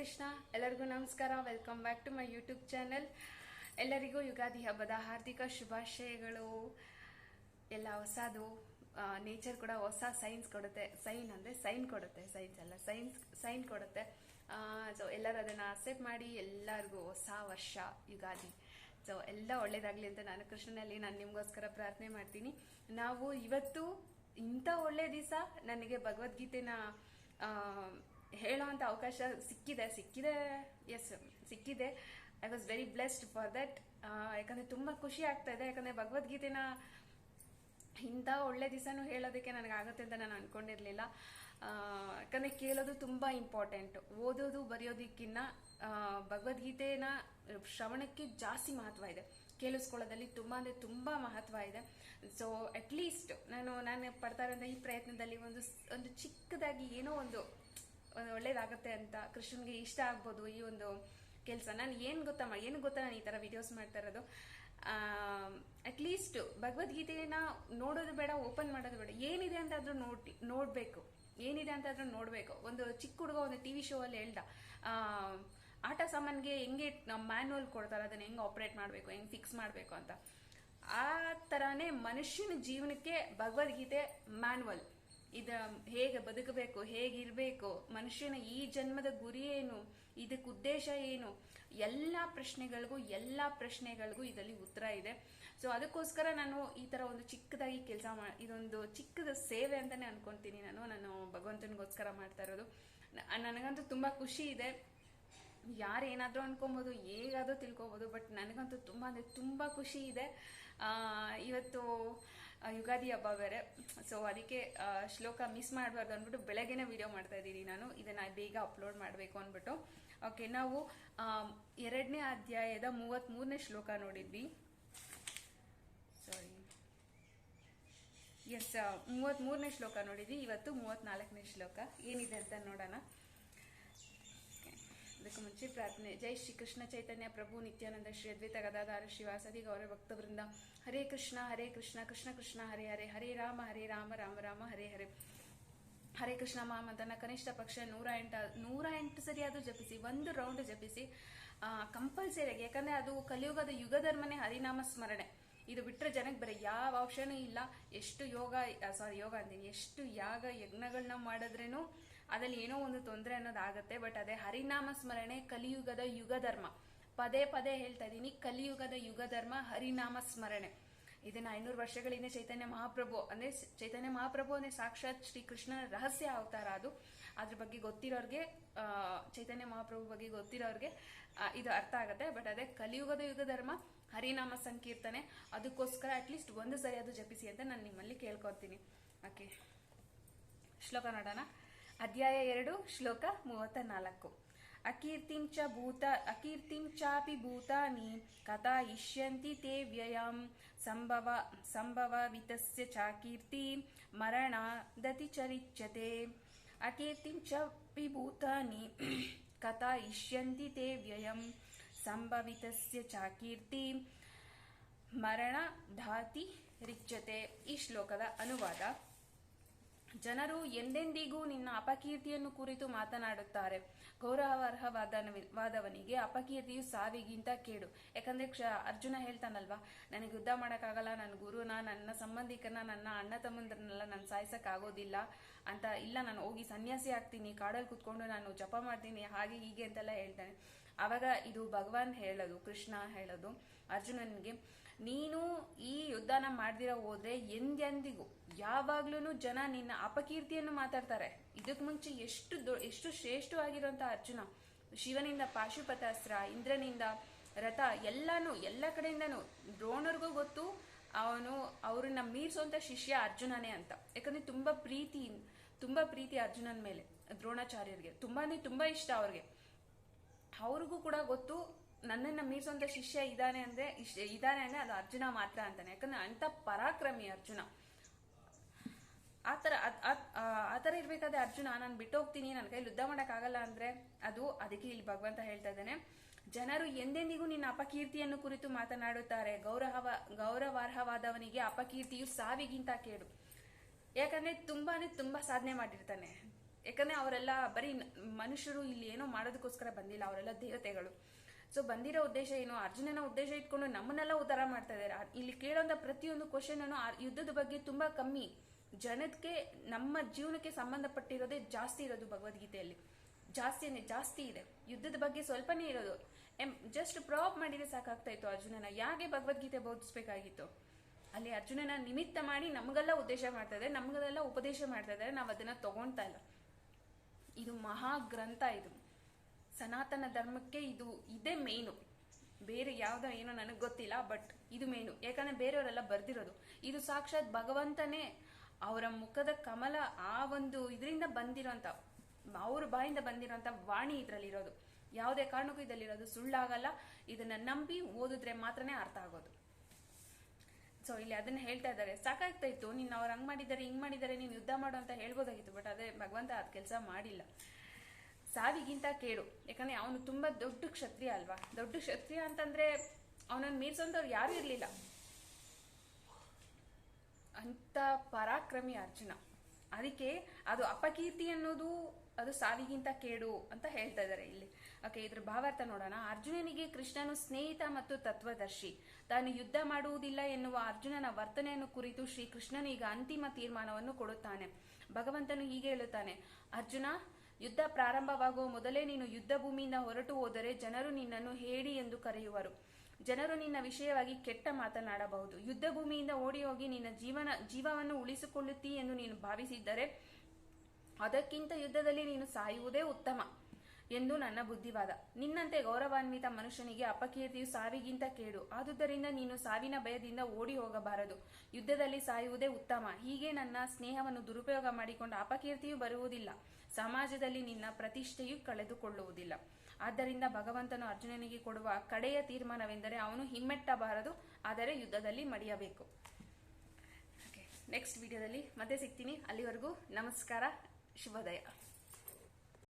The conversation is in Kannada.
ಕೃಷ್ಣ, ಎಲ್ಲರಿಗೂ ನಮಸ್ಕಾರ. Welcome back to my YouTube channel ಎಲ್ಲರಿಗೂ ಯುಗಾದಿ ಹಬ್ಬದ ಹಾರ್ದಿಕ ಶುಭಾಶಯಗಳು. ಎಲ್ಲ ಹೊಸದು ನೇಚರ್ ಕೂಡ ಹೊಸ ಸೈನ್ಸ್ ಕೊಡುತ್ತೆ. ಸೈನ್ ಅಂದರೆ ಸೈನ್ ಕೊಡುತ್ತೆ ಸೈನ್ಸ್ ಅಲ್ಲ ಸೈನ್ಸ್ ಸೈನ್ ಕೊಡುತ್ತೆ. ಸೊ ಎಲ್ಲರೂ ಅದನ್ನು ಅಕ್ಸೆಪ್ಟ್ ಮಾಡಿ, ಎಲ್ಲರಿಗೂ ಹೊಸ ವರ್ಷ, ಯುಗಾದಿ. ಸೊ ಎಲ್ಲ ಒಳ್ಳೇದಾಗಲಿ ಅಂತ ನಾನು ಕೃಷ್ಣನಲ್ಲಿ ನಾನು ನಿಮಗೋಸ್ಕರ ಪ್ರಾರ್ಥನೆ ಮಾಡ್ತೀನಿ. ನಾವು ಇವತ್ತು ಇಂಥ ಒಳ್ಳೆ ದಿವಸ ನನಗೆ ಭಗವದ್ಗೀತೆನ ಹೇಳೋವಂಥ ಅವಕಾಶ ಸಿಕ್ಕಿದೆ ಸಿಕ್ಕಿದೆ ಎಸ್ ಸಿಕ್ಕಿದೆ. I was very blessed for that ಯಾಕಂದರೆ ತುಂಬ ಖುಷಿ ಆಗ್ತಾ ಇದೆ. ಯಾಕಂದರೆ ಭಗವದ್ಗೀತೆನ ಇಂಥ ಒಳ್ಳೆ ದಿವಸನೂ ಹೇಳೋದಕ್ಕೆ ನನಗಾಗುತ್ತೆ ಅಂತ ನಾನು ಅನ್ಕೊಂಡಿರ್ಲಿಲ್ಲ. ಯಾಕಂದರೆ ಕೇಳೋದು ತುಂಬ ಇಂಪಾರ್ಟೆಂಟ್ ಓದೋದು, ಬರೆಯೋದಕ್ಕಿನ್ನ ಭಗವದ್ಗೀತೆನ ಶ್ರವಣಕ್ಕೆ ಜಾಸ್ತಿ ಮಹತ್ವ ಇದೆ. ಕೇಳಿಸ್ಕೊಳ್ಳೋದಲ್ಲಿ ತುಂಬ ಅಂದರೆ ತುಂಬ ಮಹತ್ವ ಇದೆ. ಸೊ ಅಟ್ಲೀಸ್ಟ್ ನಾನು ನಾನು ಪಡ್ತಾ ಇರೋಂಥ ಈ ಪ್ರಯತ್ನದಲ್ಲಿ ಒಂದು ಒಂದು ಚಿಕ್ಕದಾಗಿ ಏನೋ ಒಂದು ಒಳ್ಳೇದಾಗುತ್ತೆ ಅಂತ ಕೃಷ್ಣನ್ಗೆ ಇಷ್ಟ ಆಗ್ಬೋದು ಈ ಒಂದು ಕೆಲಸ. ನಾನು ಏನು ಗೊತ್ತಾ ಏನು ಗೊತ್ತಾ ನಾನು ಈ ಥರ ವಿಡಿಯೋಸ್ ಮಾಡ್ತಾ ಇರೋದು? ಅಟ್ಲೀಸ್ಟ್ ಭಗವದ್ಗೀತೆನ ನೋಡೋದು ಬೇಡ ಓಪನ್ ಮಾಡೋದು ಬೇಡ. ಏನಿದೆ ಅಂತ ಆದ್ರೂ ನೋಡಿ ನೋಡಬೇಕು. ಏನಿದೆ ಅಂತ ಆದ್ರೂ ನೋಡಬೇಕು. ಒಂದು ಚಿಕ್ಕ ಹುಡುಗ ಒಂದು ಟಿ ವಿ ಶೋ ಅಲ್ಲಿ ಹೇಳ್ದ ಆಟ ಸಾಮಾನ್ಗೆ ಹೆಂಗೆ ಮ್ಯಾನ್ಯಲ್ ಕೊಡ್ತಾರೆ, ಅದನ್ನ ಹೆಂಗೆ ಆಪರೇಟ್ ಮಾಡಬೇಕು, ಹೆಂಗೆ ಫಿಕ್ಸ್ ಮಾಡಬೇಕು ಅಂತ. ಆ ಥರನೇ ಮನುಷ್ಯನ ಜೀವನಕ್ಕೆ ಭಗವದ್ಗೀತೆ ಮ್ಯಾನ್ವಲ್ ಇದ ಹೇಗೆ ಬದುಕಬೇಕು ಹೇಗಿರಬೇಕು ಮನುಷ್ಯನ ಈ ಜನ್ಮದ ಗುರಿ ಏನು, ಇದಕ್ಕೆ ಉದ್ದೇಶ ಏನು, ಎಲ್ಲ ಪ್ರಶ್ನೆಗಳಿಗೂ ಎಲ್ಲ ಪ್ರಶ್ನೆಗಳಿಗೂ ಇದರಲ್ಲಿ ಉತ್ತರ ಇದೆ. ಸೊ ಅದಕ್ಕೋಸ್ಕರ ನಾನು ಈ ತರ ಒಂದು ಚಿಕ್ಕದಾಗಿ ಕೆಲಸ ಮಾ, ಇದೊಂದು ಚಿಕ್ಕದ ಸೇವೆ ಅಂತಾನೆ ಅನ್ಕೊಂತೀನಿ ನಾನು. ನಾನು ಭಗವಂತನಿಗೋಸ್ಕರ ಮಾಡ್ತಾ ಇರೋದು. ನನಗಂತೂ ತುಂಬಾ ಖುಷಿ ಇದೆ. ಯಾರು ಏನಾದರೂ ಅನ್ಕೊಬೋದು, ಹೇಗಾದರೂ ತಿಳ್ಕೊಬೋದು ಬಟ್ ನನಗಂತೂ ತುಂಬ ಅಂದರೆ ತುಂಬ ಖುಷಿ ಇದೆ. ಇವತ್ತು ಯುಗಾದಿ ಹಬ್ಬ ಬೇರೆ. ಸೊ ಅದಕ್ಕೆ ಶ್ಲೋಕ ಮಿಸ್ ಮಾಡಬಾರ್ದು ಅಂದ್ಬಿಟ್ಟು ಬೆಳಗ್ಗೆನೇ ವಿಡಿಯೋ ಮಾಡ್ತಾ ಇದ್ದೀನಿ ನಾನು. ಇದನ್ನು ಬೇಗ ಅಪ್ಲೋಡ್ ಮಾಡಬೇಕು ಅಂದ್ಬಿಟ್ಟು. ಓಕೆ ನಾವು ಎರಡನೇ ಅಧ್ಯಾಯದ ಮೂವತ್ತ್ಮೂರನೇ ಶ್ಲೋಕ ನೋಡಿದ್ವಿ. ಸಾರಿ ಎಸ್ ಮೂವತ್ತ್ಮೂರನೇ ಶ್ಲೋಕ ನೋಡಿದ್ವಿ. ಇವತ್ತು ಮೂವತ್ತ್ನಾಲ್ಕನೇ ಶ್ಲೋಕ. ಏನಿದೆ ಅಂತ ನೋಡೋಣ. ಅದಕ್ಕೂ ಮುಂಚೆ ಪ್ರಾರ್ಥನೆ, ಜೈ ಶ್ರೀ ಕೃಷ್ಣ ಚೈತನ್ಯ ಪ್ರಭು ನಿತ್ಯಾನಂದ ಶ್ರೀ ಅದ್ವೈತ ಗದಾಧಾರ ಶ್ರೀವಾಸದಿ ಗೌರವ ಭಕ್ತವೃಂದ. ಹರೇ ಕೃಷ್ಣ ಹರೇ ಕೃಷ್ಣ ಕೃಷ್ಣ ಕೃಷ್ಣ, ಹರೇ ಹರೇ ಹರೇ ರಾಮ ಹರೇ ರಾಮ ರಾಮ ರಾಮ, ಹರೇ ಹರೇ. ಹರೇ ಕೃಷ್ಣ ಮಹಾಮಂತನ ಕನಿಷ್ಠ ಪಕ್ಷ ನೂರ ಎಂಟ, ನೂರ ಎಂಟು ಸರಿ ಅದು ಜಪಿಸಿ, ಒಂದು ರೌಂಡ್ ಜಪಿಸಿ ಕಂಪಲ್ಸರಿಯಾಗಿ ಯಾಕಂದ್ರೆ ಅದು ಕಲಿಯುಗದ ಯುಗ ಧರ್ಮನೇ ಹರಿನಾಮ ಸ್ಮರಣೆ. ಇದು ಬಿಟ್ಟರೆ ಜನಕ್ಕೆ ಬರೀ ಯಾವ ಆಪ್ಷನ್ ಇಲ್ಲ. ಎಷ್ಟು ಯೋಗ ಸಾರಿ ಯೋಗ ಅಂತೀನಿ. ಎಷ್ಟು ಯಾಗ ಯಜ್ಞಗಳನ್ನ ಮಾಡಿದ್ರೇನು ಅದ್ರಲ್ಲಿ ಏನೋ ಒಂದು ತೊಂದರೆ ಅನ್ನೋದಾಗತ್ತೆ ಬಟ್ ಅದೇ ಹರಿನಾಮ ಸ್ಮರಣೆ ಕಲಿಯುಗದ ಯುಗ ಧರ್ಮ ಪದೇ ಪದೇ ಹೇಳ್ತಾ ಇದ್ದೀನಿ ಕಲಿಯುಗದ ಯುಗ ಧರ್ಮ ಹರಿನಾಮ ಸ್ಮರಣೆ. ಇದನ್ನ ಐನೂರು ವರ್ಷಗಳ ಹಿಂದೆ ಚೈತನ್ಯ ಮಹಾಪ್ರಭು, ಅಂದ್ರೆ ಚೈತನ್ಯ ಮಹಾಪ್ರಭು ಅಂದ್ರೆ ಸಾಕ್ಷಾತ್ ಶ್ರೀಕೃಷ್ಣನ ರಹಸ್ಯ ಅವತಾರ ಅದು. ಅದ್ರ ಬಗ್ಗೆ ಗೊತ್ತಿರೋರ್ಗೆ ಚೈತನ್ಯ ಮಹಾಪ್ರಭು ಬಗ್ಗೆ ಗೊತ್ತಿರೋರ್ಗೆ ಇದು ಅರ್ಥ ಆಗುತ್ತೆ. ಬಟ್ ಅದೇ ಕಲಿಯುಗದ ಯುಗ ಧರ್ಮ, ಹರಿನಾಮ ಸಂಕೀರ್ತನೆ, ಅದಕ್ಕೋಸ್ಕರ ಅಟ್ಲೀಸ್ಟ್ ಒಂದು ಸರಿ ಅದು ಜಪಿಸಿ ಅಂತ ನಾನು ನಿಮ್ಮಲ್ಲಿ ಕೇಳ್ಕೊತೀನಿ. ಓಕೆ ಶ್ಲೋಕ ನೋಡೋಣ. ಅಧ್ಯಾಯ ಎರಡು, ಶ್ಲೋಕ ಮೂವತ್ತ ನಾಲ್ಕು ಅಕೀರ್ತಿಂ ಚ ಭೂತ ಅಕೀರ್ತಿಂ ಚಾಪಿ ಭೂತಾನಿ ಕಥಾ ಇಷ್ಯಂತಿ ತೇ ವ್ಯಯಂ ಸಂಭವ ಸಂಭವವಿತಸ್ಯ ಚಾಕೀರ್ತಿ ಮರಣಾದತಿ ಚರಿಚ್ಯತೆ ಅಕೀರ್ತಿಂ ಚಾಪಿ ಭೂತಾನಿ ಕಥಾ ಇಷ್ಯಂತಿ ತೇ ವ್ಯಯಂ ಸಂಭವಿತಸ್ಯ ಚಾಕೀರ್ತಿ ಮರಣ ಧಾತಿ ರಿಚ್ಯತೆ ಈ ಶ್ಲೋಕದ ಅನುವಾದ ಜನರು ಎಂದೆಂದಿಗೂ ನಿನ್ನ ಅಪಕೀರ್ತಿಯನ್ನು ಕುರಿತು ಮಾತನಾಡುತ್ತಾರೆ. ಗೌರವಾರ್ಹವಾದವನಿಗೆ ಅಪಕೀರ್ತಿಯು ಸಾವಿಗಿಂತ ಕೇಡು. ಯಾಕಂದ್ರೆ ಕ್ಷ, ಅರ್ಜುನ ಹೇಳ್ತಾನಲ್ವಾ, ನನಗೆ ಯುದ್ಧ ಮಾಡೋಕ್ಕಾಗಲ್ಲ, ನನ್ನ ಗುರುನ ನನ್ನ ಸಂಬಂಧಿಕರನ್ನ, ನನ್ನ ಅಣ್ಣ ತಮ್ಮಂದ್ರನ್ನೆಲ್ಲ ನಾನು ಸಾಯಿಸೋಕ್ಕಾಗೋದಿಲ್ಲ ಅಂತ ಇಲ್ಲ, ನಾನು ಹೋಗಿ ಸನ್ಯಾಸಿ ಆಗ್ತೀನಿ, ಕಾಡಲ್ಲಿ ಕುತ್ಕೊಂಡು ನಾನು ಜಪ ಮಾಡ್ತೀನಿ, ಹಾಗೆ ಹೀಗೆ ಅಂತೆಲ್ಲ ಹೇಳ್ತಾನೆ. ಆವಾಗ ಇದು ಭಗವಾನ್ ಹೇಳೋದು, ಕೃಷ್ಣ ಹೇಳೋದು, ಅರ್ಜುನನಿಗೆ, ನೀನು ಈ ಯುದ್ಧನ ಮಾಡ್ದಿರ ಹೋದ್ರೆ ಎಂದೆಂದಿಗೂ ಯಾವಾಗ್ಲೂ ಜನ ನಿನ್ನ ಅಪಕೀರ್ತಿಯನ್ನು ಮಾತಾಡ್ತಾರೆ. ಇದಕ್ ಮುಂಚೆ ಎಷ್ಟು ಎಷ್ಟು ಶ್ರೇಷ್ಠವಾಗಿರುವಂತ ಅರ್ಜುನ, ಶಿವನಿಂದ ಪಾಶುಪತಾಸ್ತ್ರ, ಇಂದ್ರನಿಂದ ರಥ, ಎಲ್ಲಾನು, ಎಲ್ಲ ಕಡೆಯಿಂದನು ದ್ರೋಣರ್ಗೂ ಗೊತ್ತು, ಅವನು ಅವ್ರನ್ನ ಮೀರಿಸುವಂತ ಶಿಷ್ಯ ಅರ್ಜುನನೇ ಅಂತ. ಯಾಕಂದ್ರೆ ತುಂಬಾ ಪ್ರೀತಿ ತುಂಬಾ ಪ್ರೀತಿ ಅರ್ಜುನನ್ ಮೇಲೆ, ದ್ರೋಣಾಚಾರ್ಯರಿಗೆ. ತುಂಬಾನೇ ತುಂಬಾ ಇಷ್ಟ ಅವ್ರಿಗೆ. ಅವ್ರಿಗೂ ಕೂಡ ಗೊತ್ತು, ನನ್ನನ್ನು ಮೀರಿಸುವಂಥ ಶಿಷ್ಯ ಇದ್ದಾನೆ ಅಂದ್ರೆ ಇದ್ದಾನೆ ಅಂದ್ರೆ ಅದು ಅರ್ಜುನ ಮಾತ್ರ ಅಂತಾನೆ. ಯಾಕಂದ್ರೆ ಅಂತ ಪರಾಕ್ರಮಿ ಅರ್ಜುನ. ಆತರ ಥರ ಆ ಆತರ ಇರ್ಬೇಕಾದ್ರೆ ಅರ್ಜುನ, ನಾನು ಬಿಟ್ಟು ಹೋಗ್ತೀನಿ ನನ್ನ ಕೈಲಿ ಯುದ್ಧ ಮಾಡೋಕ್ಕಾಗಲ್ಲ ಅಂದ್ರೆ ಅದು ಅದಕ್ಕೆ ಇಲ್ಲಿ ಭಗವಂತ ಹೇಳ್ತಾ ಇದ್ದಾನೆ. ಜನರು ಎಂದೆಂದಿಗೂ ನಿನ್ನ ಅಪಕೀರ್ತಿಯನ್ನು ಕುರಿತು ಮಾತನಾಡುತ್ತಾರೆ. ಗೌರವ ಗೌರವಾರ್ಹವಾದವನಿಗೆ ಅಪಕೀರ್ತಿಯು ಸಾವಿಗಿಂತ ಕೇಡು. ಯಾಕಂದ್ರೆ ತುಂಬಾ ಅಂದ್ರೆ ತುಂಬಾ ಸಾಧನೆ ಮಾಡಿರ್ತಾನೆ. ಯಾಕಂದ್ರೆ ಅವರೆಲ್ಲ ಬರೀ ಮನುಷ್ಯರು ಇಲ್ಲಿ ಏನೋ ಮಾಡೋದಕ್ಕೋಸ್ಕರ ಬಂದಿಲ್ಲ, ಅವರೆಲ್ಲ ದೇವತೆಗಳು. ಸೊ ಬಂದಿರೋ ಉದ್ದೇಶ ಏನು? ಅರ್ಜುನನ ಉದ್ದೇಶ ಇಟ್ಕೊಂಡು ನಮ್ಮನ್ನೆಲ್ಲ ಉದ್ಧಾರ ಮಾಡ್ತಾ ಇದ್ದಾರೆ. ಇಲ್ಲಿ ಕೇಳೋಂಥ ಪ್ರತಿಯೊಂದು ಕ್ವಶನ್ ಅನ್ನು ಯುದ್ಧದ ಬಗ್ಗೆ ತುಂಬಾ ಕಮ್ಮಿ. ಜನಕ್ಕೆ, ನಮ್ಮ ಜೀವನಕ್ಕೆ ಸಂಬಂಧಪಟ್ಟಿರೋದೇ ಜಾಸ್ತಿ ಇರೋದು ಭಗವದ್ಗೀತೆಯಲ್ಲಿ. ಜಾಸ್ತಿ ಅಂದ್ರೆ ಜಾಸ್ತಿ ಇದೆ. ಯುದ್ಧದ ಬಗ್ಗೆ ಸ್ವಲ್ಪನೇ ಇರೋದು. ಎಂ ಜಸ್ಟ್ ಪ್ರಾಪ್ ಮಾಡಿದ್ರೆ ಸಾಕಾಗ್ತಾ ಇತ್ತು ಅರ್ಜುನನ. ಯಾಕೆ ಭಗವದ್ಗೀತೆ ಬೋಧಿಸ್ಬೇಕಾಗಿತ್ತು? ಅಲ್ಲಿ ಅರ್ಜುನನ ನಿಮಿತ್ತ ಮಾಡಿ ನಮಗೆಲ್ಲ ಉದ್ದೇಶ ಮಾಡ್ತಾ ಇದ್ದಾರೆ. ನಮಗೆಲ್ಲ ಉಪದೇಶ ಮಾಡ್ತಾ ಇದ್ದಾರೆ. ನಾವು ಅದನ್ನ ತಗೊಳ್ತಾ ಇಲ್ಲ. ಇದು ಮಹಾ ಗ್ರಂಥ ಇದು. ಸನಾತನ ಧರ್ಮಕ್ಕೆ ಇದು ಇದೇ ಮೇನು ಬೇರೆ ಯಾವುದೋ ಏನೋ ನನಗೆ ಗೊತ್ತಿಲ್ಲ ಬಟ್ ಇದು ಮೇನು ಯಾಕಂದ್ರೆ ಬೇರೆಯವರೆಲ್ಲ ಬರ್ದಿರೋದು. ಇದು ಸಾಕ್ಷಾತ್ ಭಗವಂತನೇ ಅವರ ಮುಖದ ಕಮಲ ಆ ಒಂದು ಇದರಿಂದ ಬಂದಿರೋಂಥ, ಅವ್ರ ಬಾಯಿಂದ ಬಂದಿರೋಂಥ ವಾಣಿ ಇದರಲ್ಲಿರೋದು. ಯಾವುದೇ ಕಾರಣಕ್ಕೂ ಇದರಲ್ಲಿರೋದು ಸುಳ್ಳಾಗಲ್ಲ. ಇದನ್ನ ನಂಬಿ ಓದಿದ್ರೆ ಮಾತ್ರನೇ ಅರ್ಥ ಆಗೋದು. ಸೊ ಇಲ್ಲಿ ಅದನ್ನ ಹೇಳ್ತಾ ಇದ್ದಾರೆ. ಸಾಕಾಗ್ತಾ ಇತ್ತು. ನೀನು ಅವ್ರು ಹಂಗ್ ಮಾಡಿದ್ದಾರೆ, ಹಿಂಗ್ ಮಾಡಿದ್ದಾರೆ ನೀನು ಯುದ್ಧ ಮಾಡು ಅಂತ ಹೇಳ್ಬೋದಾಗಿತ್ತು ಬಟ್ ಅದೇ ಭಗವಂತ ಅದ್ ಕೆಲಸ ಮಾಡಿಲ್ಲ. ಸಾವಿಗಿಂತ ಕೇಡು. ಯಾಕಂದ್ರೆ ಅವನು ತುಂಬಾ ದೊಡ್ಡ ಕ್ಷತ್ರಿಯ ಅಲ್ವಾ? ದೊಡ್ಡ ಕ್ಷತ್ರಿಯ ಅಂತಂದ್ರೆ ಅವನನ್ನು ಮೀರ್ಸೋಂಥವ್ರು ಯಾರು ಇರ್ಲಿಲ್ಲ. ಅಂತ ಪರಾಕ್ರಮಿ ಅರ್ಜುನ. ಅದಕ್ಕೆ ಅದು ಅಪಕೀರ್ತಿ ಅನ್ನೋದು ಅದು ಸಾವಿಗಿಂತ ಕೇಡು ಅಂತ ಹೇಳ್ತಾ ಇದ್ದಾರೆ ಇಲ್ಲಿ. ಓಕೆ ಇದ್ರ ಭಾವಾರ್ಥ ನೋಡೋಣ. ಅರ್ಜುನನಿಗೆ ಕೃಷ್ಣನು ಸ್ನೇಹಿತ ಮತ್ತು ತತ್ವದರ್ಶಿ. ತಾನು ಯುದ್ಧ ಮಾಡುವುದಿಲ್ಲ ಎನ್ನುವ ಅರ್ಜುನನ ವರ್ತನೆಯನ್ನು ಕುರಿತು ಶ್ರೀ ಕೃಷ್ಣನು ಈಗ ಅಂತಿಮ ತೀರ್ಮಾನವನ್ನು ಕೊಡುತ್ತಾನೆ. ಭಗವಂತನು ಹೀಗೆ ಹೇಳುತ್ತಾನೆ, ಅರ್ಜುನ, ಯುದ್ಧ ಪ್ರಾರಂಭವಾಗುವ ಮೊದಲೇ ನೀನು ಯುದ್ಧ ಭೂಮಿಯಿಂದ ಹೊರಟು ಹೋದರೆ ಜನರು ನಿನ್ನನ್ನು ಹೇಳಿ ಎಂದು ಕರೆಯುವರು. ಜನರು ನಿನ್ನ ವಿಷಯವಾಗಿ ಕೆಟ್ಟ ಮಾತನಾಡಬಹುದು. ಯುದ್ಧ ಭೂಮಿಯಿಂದ ಓಡಿ ಹೋಗಿ ನಿನ್ನ ಜೀವನ, ಜೀವವನ್ನು ಉಳಿಸಿಕೊಳ್ಳುತ್ತೀ ಎಂದು ನೀನು ಭಾವಿಸಿದ್ದರೆ ಅದಕ್ಕಿಂತ ಯುದ್ಧದಲ್ಲಿ ನೀನು ಸಾಯುವುದೇ ಉತ್ತಮ ಎಂದು ನನ್ನ ಬುದ್ಧಿವಾದ. ನಿನ್ನಂತೆ ಗೌರವಾನ್ವಿತ ಮನುಷ್ಯನಿಗೆ ಅಪಕೀರ್ತಿಯು ಸಾವಿಗಿಂತ ಕೇಡು. ಆದುದರಿಂದ ನೀನು ಸಾವಿನ ಭಯದಿಂದ ಓಡಿ ಹೋಗಬಾರದು. ಯುದ್ಧದಲ್ಲಿ ಸಾಯುವುದೇ ಉತ್ತಮ. ಹೀಗೆ ನನ್ನ ಸ್ನೇಹವನ್ನು ದುರುಪಯೋಗ ಮಾಡಿಕೊಂಡ ಅಪಕೀರ್ತಿಯು ಬರುವುದಿಲ್ಲ. ಸಮಾಜದಲ್ಲಿ ನಿನ್ನ ಪ್ರತಿಷ್ಠೆಯು ಕಳೆದುಕೊಳ್ಳುವುದಿಲ್ಲ. ಆದ್ದರಿಂದ ಭಗವಂತನು ಅರ್ಜುನನಿಗೆ ಕೊಡುವ ಕಡೆಯ ತೀರ್ಮಾನವೆಂದರೆ ಅವನು ಹಿಮ್ಮೆಟ್ಟಬಾರದು, ಆದರೆ ಯುದ್ಧದಲ್ಲಿ ಮಡಿಯಬೇಕು. ನೆಕ್ಸ್ಟ್ ವಿಡಿಯೋದಲ್ಲಿ ಮತ್ತೆ ಸಿಗ್ತೀನಿ. ಅಲ್ಲಿವರೆಗೂ ನಮಸ್ಕಾರ. 是不得呀